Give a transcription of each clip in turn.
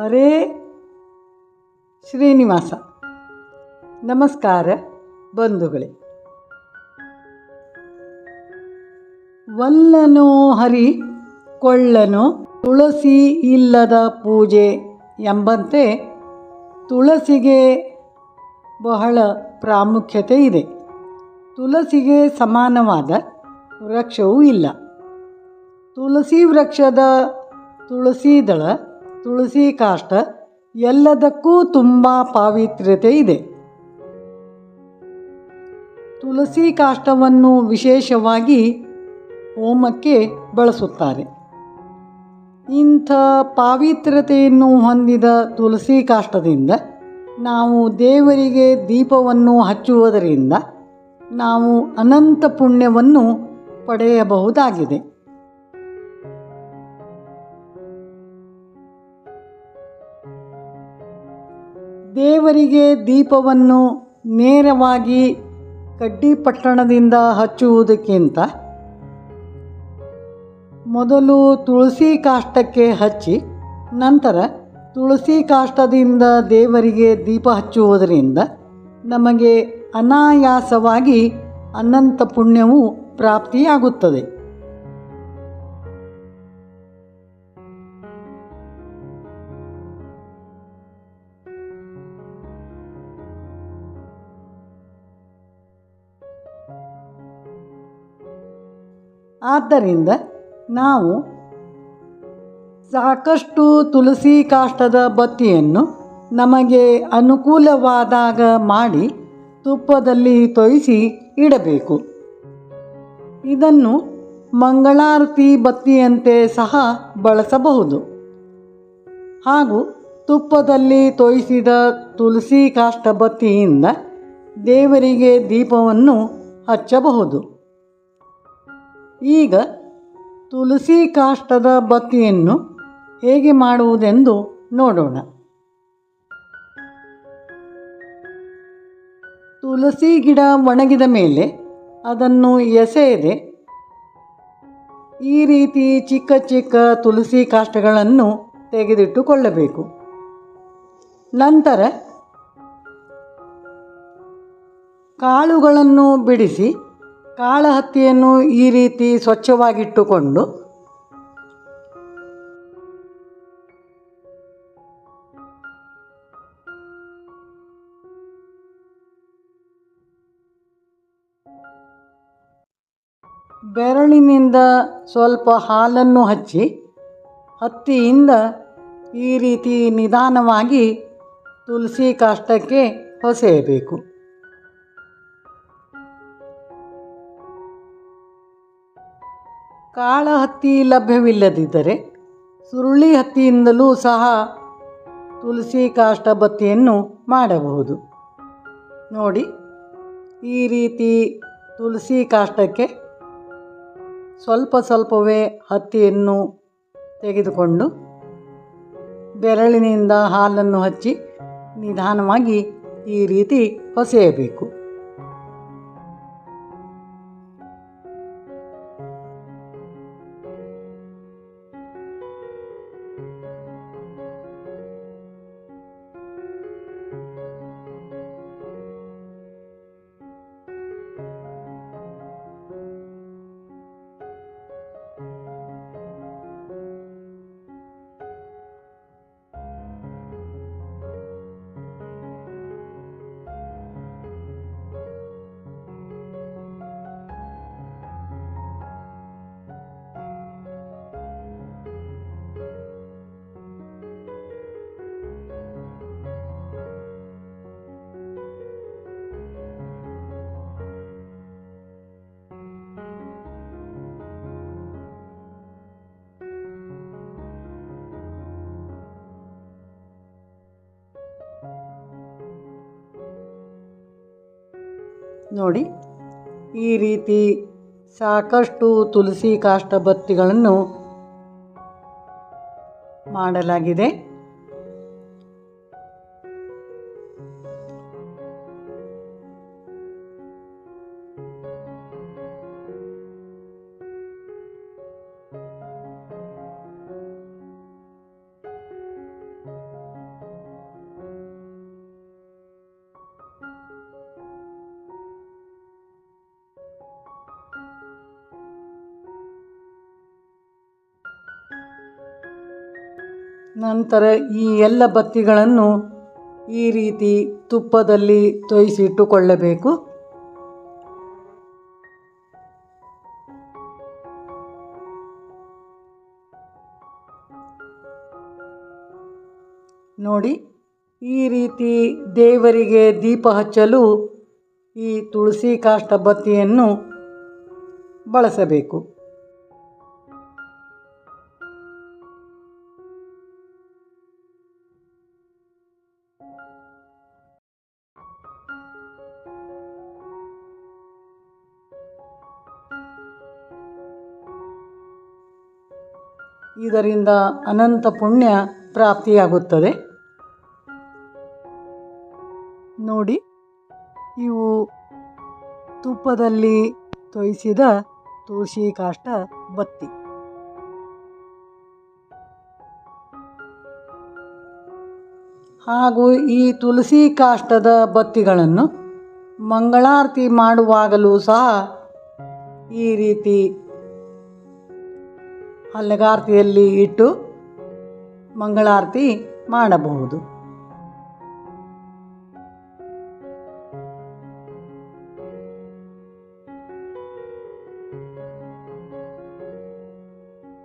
ಹರೇ ಶ್ರೀನಿವಾಸ. ನಮಸ್ಕಾರ ಬಂಧುಗಳೇ. ವಲ್ಲನೋ ಹರಿ ಕೊಳ್ಳನು ತುಳಸಿ ಇಲ್ಲದ ಪೂಜೆ ಎಂಬಂತೆ ತುಳಸಿಗೆ ಬಹಳ ಪ್ರಾಮುಖ್ಯತೆ ಇದೆ. ತುಳಸಿಗೆ ಸಮಾನವಾದ ವೃಕ್ಷವೂ ಇಲ್ಲ. ತುಳಸಿ ವೃಕ್ಷದ ತುಳಸಿ ದಳ ತುಳಸಿ ಕಾಷ್ಟ ಎಲ್ಲದಕ್ಕೂ ತುಂಬ ಪಾವಿತ್ರ್ಯತೆ ಇದೆ. ತುಳಸಿ ಕಾಷ್ಟವನ್ನು ವಿಶೇಷವಾಗಿ ಹೋಮಕ್ಕೆ ಬಳಸುತ್ತಾರೆ. ಇಂಥ ಪಾವಿತ್ರ್ಯತೆಯನ್ನು ಹೊಂದಿದ ತುಳಸಿ ಕಾಷ್ಟದಿಂದ ನಾವು ದೇವರಿಗೆ ದೀಪವನ್ನು ಹಚ್ಚುವುದರಿಂದ ನಾವು ಅನಂತ ಪುಣ್ಯವನ್ನು ಪಡೆಯಬಹುದಾಗಿದೆ. ದೇವರಿಗೆ ದೀಪವನ್ನು ನೇರವಾಗಿ ಕಡ್ಡಿ ಪಟ್ಟಣದಿಂದ ಹಚ್ಚುವುದಕ್ಕಿಂತ ಮೊದಲು ತುಳಸಿ ಕಾಷ್ಟಕ್ಕೆ ಹಚ್ಚಿ, ನಂತರ ತುಳಸಿ ಕಾಷ್ಟದಿಂದ ದೇವರಿಗೆ ದೀಪ ಹಚ್ಚುವುದರಿಂದ ನಮಗೆ ಅನಾಯಾಸವಾಗಿ ಅನಂತ ಪುಣ್ಯವು ಪ್ರಾಪ್ತಿಯಾಗುತ್ತದೆ. ಆದ್ದರಿಂದ ನಾವು ಸಾಕಷ್ಟು ತುಳಸಿ ಕಾಷ್ಟದ ಬತ್ತಿಯನ್ನು ನಮಗೆ ಅನುಕೂಲವಾದಾಗ ಮಾಡಿ ತುಪ್ಪದಲ್ಲಿ ತೊಯಿಸಿ ಇಡಬೇಕು. ಇದನ್ನು ಮಂಗಳಾರತಿ ಬತ್ತಿಯಂತೆ ಸಹ ಬಳಸಬಹುದು. ಹಾಗೂ ತುಪ್ಪದಲ್ಲಿ ತೊಯಿಸಿದ ತುಳಸಿ ಕಾಷ್ಟ ಬತ್ತಿಯಿಂದ ದೇವರಿಗೆ ದೀಪವನ್ನು ಹಚ್ಚಬಹುದು. ಈಗ ತುಳಸಿ ಕಾಷ್ಟದ ಬತ್ತಿಯನ್ನು ಹೇಗೆ ಮಾಡುವುದೆಂದು ನೋಡೋಣ. ತುಳಸಿ ಗಿಡ ಒಣಗಿದ ಮೇಲೆ ಅದನ್ನು ಎಸೆಯದೆ ಈ ರೀತಿ ಚಿಕ್ಕ ಚಿಕ್ಕ ತುಳಸಿ ಕಾಷ್ಟಗಳನ್ನು ತೆಗೆದಿಟ್ಟುಕೊಳ್ಳಬೇಕು. ನಂತರ ಕಾಳುಗಳನ್ನು ಬಿಡಿಸಿ ಕಾಳಹತ್ತಿಯನ್ನು ಈ ರೀತಿ ಸ್ವಚ್ಛವಾಗಿಟ್ಟುಕೊಂಡು ಬೆರಳಿನಿಂದ ಸ್ವಲ್ಪ ಹಾಲನ್ನು ಹಚ್ಚಿ ಹತ್ತಿಯಿಂದ ಈ ರೀತಿ ನಿಧಾನವಾಗಿ ತುಳಸಿ ಕಾಷ್ಟಕ್ಕೆ ಹೊಸೆಯಬೇಕು. ಕಾಳ ಹತ್ತಿ ಲಭ್ಯವಿಲ್ಲದಿದ್ದರೆ ಸುರುಳಿ ಹತ್ತಿಯಿಂದಲೂ ಸಹ ತುಳಸಿ ಕಾಷ್ಟ ಬತ್ತಿಯನ್ನು ಮಾಡಬಹುದು. ನೋಡಿ, ಈ ರೀತಿ ತುಳಸಿ ಕಾಷ್ಟಕ್ಕೆ ಸ್ವಲ್ಪ ಸ್ವಲ್ಪವೇ ಹತ್ತಿಯನ್ನು ತೆಗೆದುಕೊಂಡು ಬೆರಳಿನಿಂದ ಹಾಲನ್ನು ಹಚ್ಚಿ ನಿಧಾನವಾಗಿ ಈ ರೀತಿ ಹೊಸೆಯಬೇಕು ನೋಡಿ ಈ ರೀತಿ ಸಾಕಷ್ಟು ತುಳಸಿ ಕಾಷ್ಟಬತ್ತಿಗಳನ್ನು ಮಾಡಲಾಗಿದೆ. ನಂತರ ಈ ಎಲ್ಲ ಬತ್ತಿಗಳನ್ನು ಈ ರೀತಿ ತುಪ್ಪದಲ್ಲಿ ತೊಯಿಸಿಟ್ಟುಕೊಳ್ಳಬೇಕು. ನೋಡಿ, ಈ ರೀತಿ ದೇವರಿಗೆ ದೀಪ ಹಚ್ಚಲು ಈ ತುಳಸಿ ಕಾಷ್ಟ ಬತ್ತಿಯನ್ನು ಬಳಸಬೇಕು. ಇದರಿಂದ ಅನಂತ ಪುಣ್ಯ ಪ್ರಾಪ್ತಿಯಾಗುತ್ತದೆ. ನೋಡಿ, ಇವು ತುಪ್ಪದಲ್ಲಿ ತೊಯಿಸಿದ ತುಳಸಿ ಕಾಷ್ಟ ಬತ್ತಿ. ಹಾಗೂ ಈ ತುಳಸಿ ಕಾಷ್ಟದ ಬತ್ತಿಗಳನ್ನು ಮಂಗಳಾರತಿ ಮಾಡುವಾಗಲೂ ಸಹ ಈ ರೀತಿ ಹಲ್ಲಗಾರತಿಯಲ್ಲಿ ಇಟ್ಟು ಮಂಗಳಾರತಿ ಮಾಡಬಹುದು.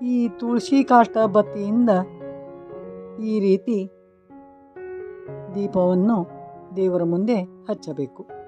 ಈ ತುಳಸಿ ಕಾಷ್ಟ ಬತ್ತಿಯಿಂದ ಈ ರೀತಿ ದೀಪವನ್ನು ದೇವರ ಮುಂದೆ ಹಚ್ಚಬೇಕು.